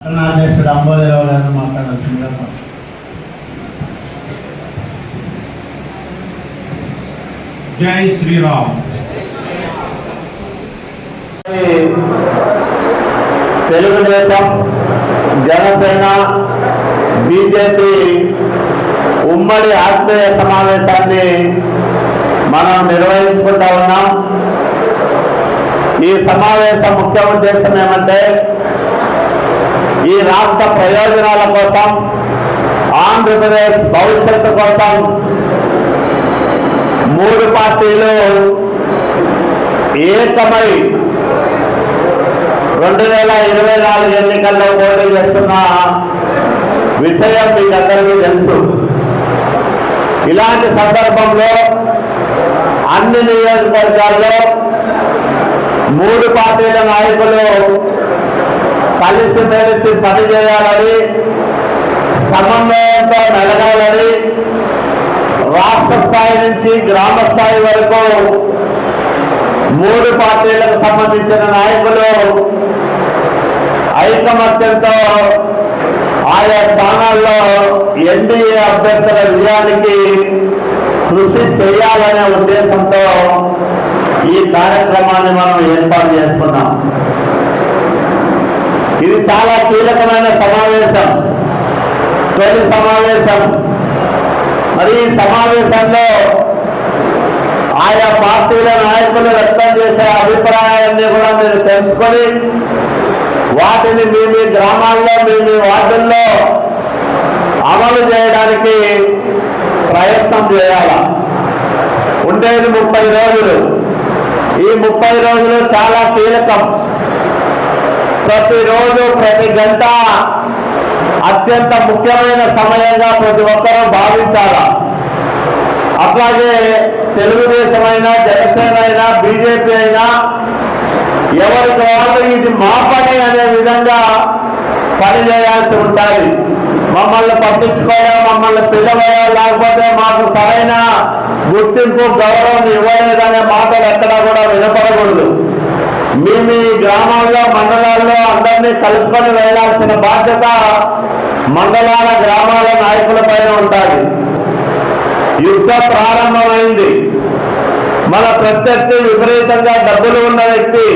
పట్టణాధ్యక్షుడు అంబోదరావు గారిని మాట్లాడాల్సిందిగా. జై శ్రీరామ్ తెలుగుదేశం జనసేన బీజేపీ ఉమ్మడి ఆత్మీయ సమావేశాన్ని మనం నిర్వహించుకుంటా ఉన్నాం ఈ సమావేశం ముఖ్య ఉద్దేశం ఏమంటే ఈ రాష్ట్ర ప్రయోజనాల కోసం ఆంధ్రప్రదేశ్ భవిష్యత్తు కోసం మూడు పార్టీలు ఏకమై రెండు వేల ఇరవై నాలుగు ఎన్నికల్లో పోటీ చేస్తున్న విషయం మీకందరికీ తెలుసు. ఇలాంటి సందర్భంలో అన్ని నియోజకవర్గాల్లో మూడు పార్టీల నాయకులు కలిసిమెలిసి పనిచేయాలని సమన్వయంతో మెలగాలని రాష్ట్ర స్థాయి నుంచి గ్రామ స్థాయి వరకు మూడు పార్టీలకు సంబంధించిన నాయకులు ఐకమత్యంతో ఆయా స్థానాల్లో ఎన్డీఏ అభ్యర్థుల విజయానికి కృషి చేయాలనే ఉద్దేశంతో ఈ కార్యక్రమాన్ని మనం ఏర్పాటు చేసుకున్నాం. ఇది చాలా కీలకమైన సమావేశం. తొలి సమావేశం. మరి ఈ సమావేశంలో ఆయా పార్టీల నాయకులు వ్యక్తం చేసే అభిప్రాయాన్ని కూడా మీరు తెలుసుకొని వాటిని మీ మీ గ్రామాల్లో మీ మీ వార్డుల్లో అమలు చేయడానికి ప్రయత్నం చేయాల? ఉండేది ముప్పై రోజులు. ఈ ముప్పై రోజులు చాలా కీలకం. ప్రతిరోజు ప్రతి గంట అత్యంత ముఖ్యమైన సమయంగా ప్రతి ఒక్కరూ భావించాలా. అట్లాగే తెలుగుదేశం అయినా జనసేన అయినా బీజేపీ అయినా ఎవరికి వాళ్ళు ఇది మా పని అనే విధంగా పనిచేయాల్సి ఉంటాయి ఉంటుంది. మమ్మల్ని పట్టించుకోవడం మమ్మల్ని పిలవడం లేకపోతే మాకు సరైన గుర్తింపు గౌరవం ఇవ్వలేదనే మాటలు ఎక్కడా కూడా వినపడకూడదు. మీ ఈ గ్రామాల్లో మండలాల్లో అందరినీ కలుపుకొని వెళ్ళాల్సిన బాధ్యత మండలాల గ్రామాల నాయకుల పైన ఉంటుంది యుద్ధం ప్రారంభమైంది. మన ప్రత్యర్థి విపరీతంగా డబ్బులు ఉన్న వ్యక్తి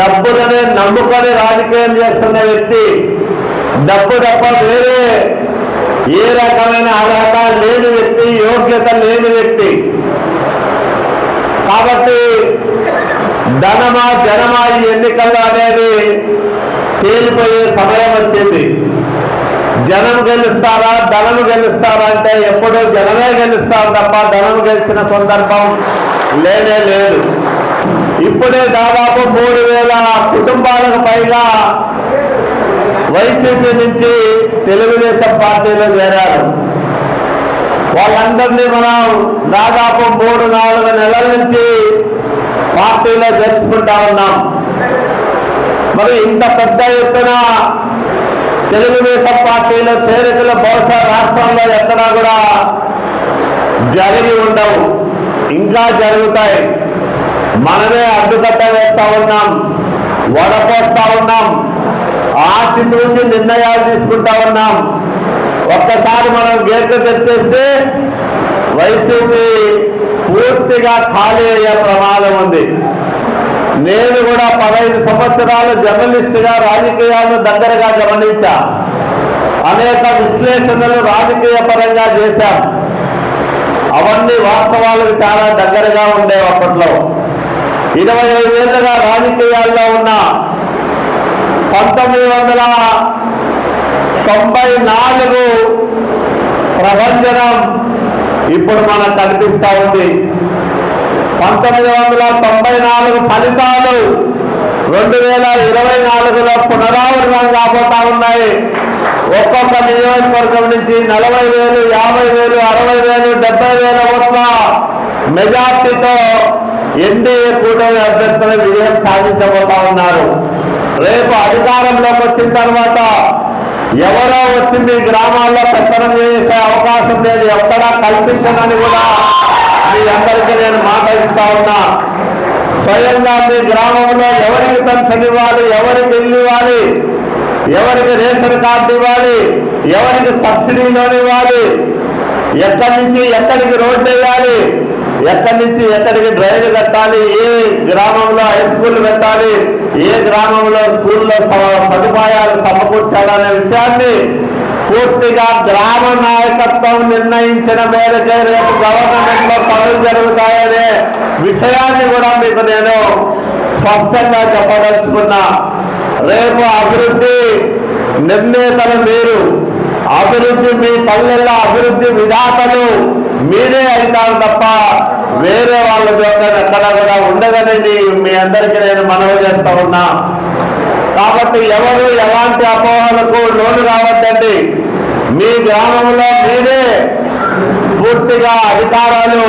డబ్బులనే నమ్ముకొని రాజకీయం చేస్తున్న వ్యక్తి డబ్బు తప్ప వేరే ఏ రకమైన అర్హత లేని వ్యక్తి యోగ్యత లేని వ్యక్తి. కాబట్టి ధనమా జనమా ఈ ఎన్నికల్లో అనేది తేలిపోయే సమయం వచ్చింది. జనం గెలుస్తారా ధనం గెలుస్తారా అంటే ఎప్పుడు జనమే గెలుస్తారు తప్ప ధనం గెలిచిన సందర్భం లేనే లేదు. ఇప్పుడే దాదాపు మూడు వేల కుటుంబాలకు పైగా వైసీపీ నుంచి తెలుగుదేశం పార్టీలో చేరారు. వాళ్ళందరినీ మనం దాదాపు మూడు నాలుగు నెలల నుంచి పార్టీలో చేర్చుకుంటా ఉన్నాం. మరి ఇంత పెద్ద ఎత్తున తెలుగుదేశం పార్టీలో చేరికలు బహుశా రాష్ట్రంలో ఎక్కడా కూడా జరిగి ఉండవు. ఇంకా జరుగుతాయి. మనమే అడ్డుకట్ట వేస్తా ఉన్నాం. వడపోస్తా ఉన్నాం. ఆచితూచి నిర్ణయాలు తీసుకుంటా ఉన్నాం. ఒక్కసారి మనం గేట్లు తెచ్చేసి వైసీపీ పూర్తిగా ఖాళీ అయ్యే ప్రమాదం ఉంది. నేను కూడా పదహైదు సంవత్సరాలు జర్నలిస్టుగా రాజకీయాలను దగ్గరగా గమనించా. అనేక విశ్లేషణలు రాజకీయ పరంగా చేశాం. అవన్నీ వాస్తవాలకు చాలా దగ్గరగా ఉండేవి అప్పట్లో. ఇరవై ఐదేళ్ళుగా రాజకీయాల్లో ఉన్న పంతొమ్మిది వందల తొంభై నాలుగు ప్రభంజనం ఇప్పుడు మనకు కనిపిస్తా ఉంది. పంతొమ్మిది వందల తొంభై నాలుగు ఫలితాలు రెండు వేల ఇరవై నాలుగులో పునరావృతం కాబోతా ఉన్నాయి. ఒక్కొక్క నియోజకవర్గం నుంచి నలభై వేలు యాభై వేలు అరవై వేలు డెబ్బై వేల ఓట్ల మెజార్టీతో ఎన్డీఏ కూటమి అభ్యర్థులు విజయం సాధించబోతా ఉన్నారు. రేపు అధికారంలోకి వచ్చిన తర్వాత ఎవరో వచ్చి మీ గ్రామాల్లో పెత్తనం చేసే అవకాశం లేదు. ఎక్కడా కల్పించనని కూడా మీ అందరికీ నేను మాట ఇస్తా ఉన్నా. స్వయంగా మీ గ్రామంలో ఎవరికి పెన్షన్ ఇవ్వాలి ఎవరికి ఇల్లు ఇవ్వాలి ఎవరికి రేషన్ కార్డు ఇవ్వాలి ఎవరికి సబ్సిడీ లోన్ ఇవ్వాలి ఎక్కడి నుంచి ఎక్కడికి రోడ్డు వేయాలి ఎక్కడి నుంచి ఎక్కడికి డ్రైన్ కట్టాలి ఏ గ్రామంలో హై స్కూల్ పెట్టాలి? ఏ గ్రామంలో స్కూల్లో స- సదుపాయాలు సమకూర్చాలనే విషయాన్ని పూర్తిగా గ్రామ నాయకత్వం నిర్ణయించిన మేరకే రేపు గవర్నమెంట్లో పనులు జరుగుతాయనే విషయాన్ని కూడా మీకు నేను స్పష్టంగా చెప్పదలుచుకున్నా. రేపు అభివృద్ధి నిర్ణేతలు మీరు. అభివృద్ధి మీ పల్లెల్లో అభివృద్ధి విధాతలు మీరే అవుతారు తప్ప వేరే వాళ్ళ జోక్యం ఎక్కడ కూడా ఉండదనేది మీ- మీ అందరికీ నేను మనవి చేస్తా ఉన్నా. కాబట్టి ఎవరు ఎలాంటి అపోహలకు లోను రావద్దండి మీ గ్రామంలో మీరే పూర్తిగా అధికారాలు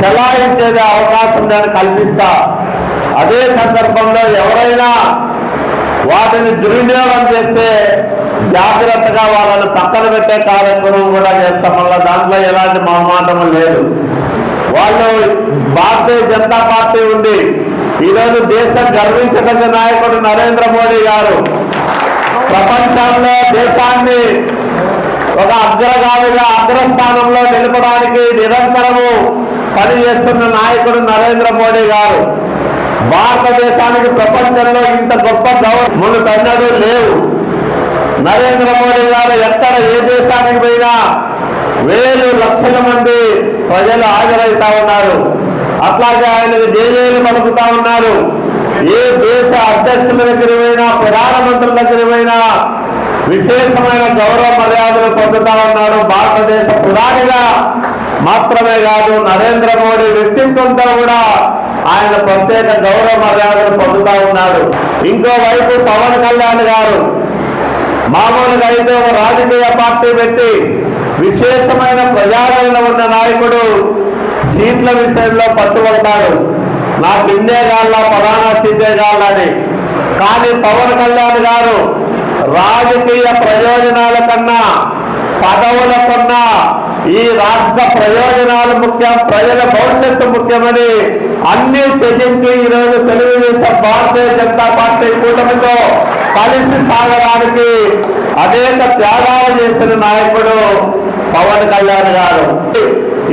చెలాయించేది అవకాశం నేను కల్పిస్తా. అదే సందర్భంలో ఎవరైనా వాటిని దుర్వినియోగం చేస్తే జాగ్రత్తగా వాళ్ళని పక్కన పెట్టే కార్యక్రమం కూడా చేస్తాం. వల్ల దాంట్లో ఎలాంటి మొహమాటం లేదు. వాళ్ళు భారతీయ జనతా పార్టీ ఉంది. ఈరోజు దేశం గర్వించదగ్గ నాయకుడు నరేంద్ర మోడీ గారు. ప్రపంచంలో దేశాన్ని ఒక అగ్రగామిగా అగ్రస్థానంలో నిలపడానికి నిరంతరము పనిచేస్తున్న నాయకుడు నరేంద్ర మోడీ గారు. భారతదేశానికి ప్రపంచంలో ఇంత గొప్ప గౌరవం మునుపెన్నడూ లేవు. నరేంద్ర మోడీ గారు ఎక్కడ ఏ దేశానికి పోయినా వేలు లక్షల మంది ప్రజలు హాజరవుతా ఉన్నారు. అట్లాగే ఆయన జేజేలు పలుకుతా ఉన్నారు. ఏ దేశ అధ్యక్షుల దగ్గర పోయినా ప్రధానమంత్రుల దగ్గర పోయినా విశేషమైన గౌరవ మర్యాదలు పొందుతా ఉన్నాడు భారతదేశ ప్రధానిగా మాత్రమే కాదు నరేంద్ర మోడీ వ్యక్తిత్వంతో కూడా ఆయన ప్రత్యేక గౌరవ మర్యాదలు పొందుతా ఉన్నాడు. ఇంకోవైపు పవన్ కళ్యాణ్ గారు. మామూలుగా అయితే ఒక రాజకీయ పార్టీ పెట్టి విశేషమైన ప్రజాదరణ ఉన్న నాయకుడు సీట్ల విషయంలో పట్టుబడతాడు. నాకు ఇందే కాళ్ళ ప్రధాన సీటే కాళ్ళని కానీ పవన్ కళ్యాణ్ గారు రాజకీయ ప్రయోజనాల కన్నా పదవుల కన్నా ఈ రాష్ట్ర ప్రయోజనాలు ముఖ్యం ప్రజల భవిష్యత్తు ముఖ్యమని అన్ని త్యజించి ఈరోజు తెలుగుదేశం భారతీయ జనతా పార్టీ కూటమితో కలిసి సాగడానికి అనేక త్యాగాలు చేసిన నాయకుడు పవన్ కళ్యాణ్ గారు.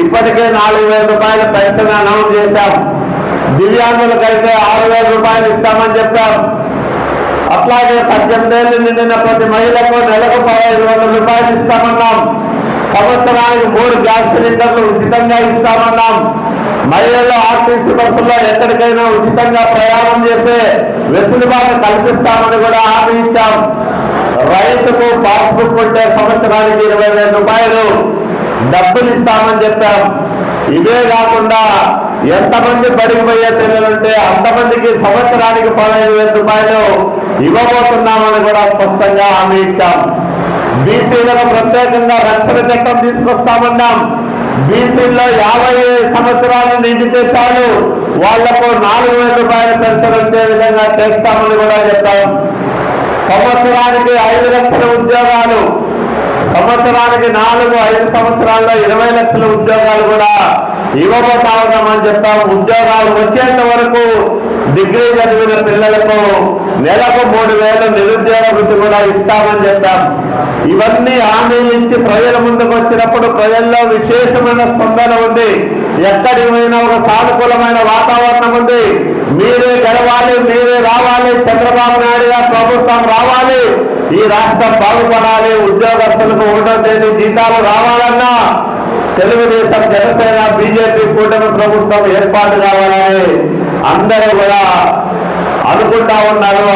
ఇప్పటికే నాలుగు వేల రూపాయల పెన్షన్ అనౌన్స్ చేశాం. దివ్యాంగులకైతే ఆరు వేల రూపాయలు ఇస్తామని చెప్పాం. అట్లాగే పద్దెనిమిది ఏళ్ళు నిండిన ప్రతి మహిళకు నెలకు పదహైదు వందల రూపాయలు ఇస్తామన్నాం. సంవత్సరానికి మూడు గ్యాస్ సిలిండర్లు ఉచితంగా ఇస్తామన్నాం. మహిళలు ఆర్టీసీ బస్సుల్లో ఎక్కడికైనా ఉచితంగా ప్రయాణం చేసే వెసులుబాటు కల్పిస్తామని కూడా హామీ ఇచ్చాం. రైతుకు పాస్బుక్ ఉంటే సంవత్సరానికి ఇరవై వేల రూపాయలు డబ్బులు ఇస్తామని చెప్పాం. ఇవే కాకుండా ఎంతమంది బడికి పోయే పిల్లలుంటే అంతమందికి సంవత్సరానికి పదహైదు వేల రూపాయలు ఇవ్వబోతున్నామని కూడా స్పష్టంగా హామీ ఇచ్చాం. బీసీలకు ప్రత్యేకంగా రక్షణ చట్టం తీసుకొస్తామన్నాం. బీసీల్లో యాభై సంవత్సరాలు నిండితే చాలు వాళ్ళకు నాలుగు వేల రూపాయల పెన్షన్ వచ్చే విధంగా చేస్తామని కూడా చెప్పాం. సంవత్సరానికి ఐదు లక్షల ఉద్యోగాలు సంవత్సరానికి నాలుగు ఐదు సంవత్సరాల్లో ఇరవై లక్షల ఉద్యోగాలు కూడా ఇవ్వబోతా అని చెప్పాం ఉద్యోగాలు వచ్చేంత వరకు డిగ్రీ చదివిన పిల్లలకు నెలకు మూడు వేలు నిరుద్యోగ వృత్తి కూడా ఇస్తామని చెప్పాం ఇవన్నీ హామీలు ఇచ్చి ప్రజల ముందుకు వచ్చినప్పుడు ప్రజల్లో విశేషమైన స్పందన ఉంది. ఎక్కడికి ఒక సానుకూలమైన వాతావరణం ఉంది. మీరే గెలవాలి మీరే రావాలి. చంద్రబాబు నాయుడు గారు ప్రభుత్వం రావాలి. ఈ రాష్ట్రం బాగుపడాలి. ఉద్యోగస్తులకు ఒకటో తేదీ జీతాలు రావాలన్నా తెలుగుదేశం జనసేన బీజేపీ కూటమి ప్రభుత్వం ఏర్పాటు కావాలని అందరూ కూడా అనుకుంటా ఉన్నారు.